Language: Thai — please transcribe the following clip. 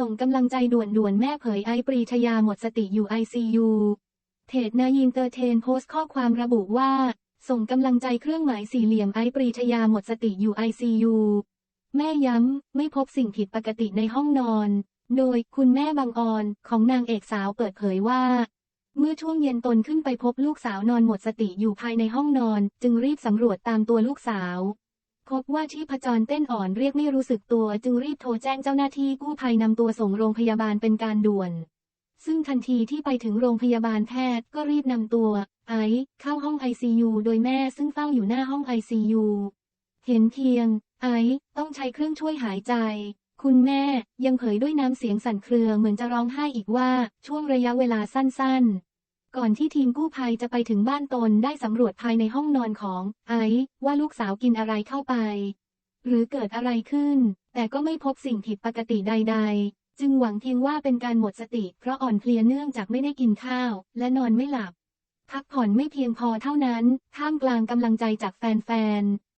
ส่งกำลังใจด่วนๆ แม่เผยไอปรีชยาหมดสติอยู่ ICU เพจนายินเตอร์เทนโพสต์ข้อความระบุว่า ส่งกำลังใจเครื่องหมายสี่เหลี่ยมไอปรีชยาหมดสติอยู่ ICU แม่ย้ำ ไม่พบสิ่งผิดปกติในห้องนอน โดยคุณแม่บางออนของนางเอกสาวเปิดเผยว่า เมื่อช่วงเย็นตนขึ้นไปพบลูกสาวนอนหมดสติอยู่ภายในห้องนอน จึงรีบสำรวจตามตัวลูกสาว พบว่าชีพจรเต้นอ่อนเรียกไม่รู้สึกตัวจึงรีบโทรแจ้งเจ้าหน้าที่กู้ภัยนำตัวส่งโรงพยาบาลเป็นการด่วน ซึ่งทันทีที่ไปถึงโรงพยาบาลแพทย์ก็รีบนำตัว ไอซ์เข้าห้อง ICU โดยแม่ซึ่งเฝ้าอยู่หน้าห้อง ICU เห็นเพียง ไอซ์ต้องใช้เครื่องช่วยหายใจ คุณแม่ยังเผยด้วยน้ำเสียงสั่นเครือเหมือนจะร้องไห้อีกว่าช่วงระยะเวลาสั้นๆ ก่อนที่ทีมกู้ภัยจะไปถึงบ้านตนได้สำรวจภายในห้องนอนของไอซ์ว่าลูกสาวกินอะไรเข้าไป หรือเกิดอะไรขึ้น แต่ก็ไม่พบสิ่งผิดปกติใด ๆ จึงหวังเพียงว่าเป็นการหมดสติ เพราะอ่อนเพลียเนื่องจากไม่ได้กินข้าว และนอนไม่หลับ พักผ่อนไม่เพียงพอเท่านั้น ท่ามกลางกำลังใจจากแฟนๆ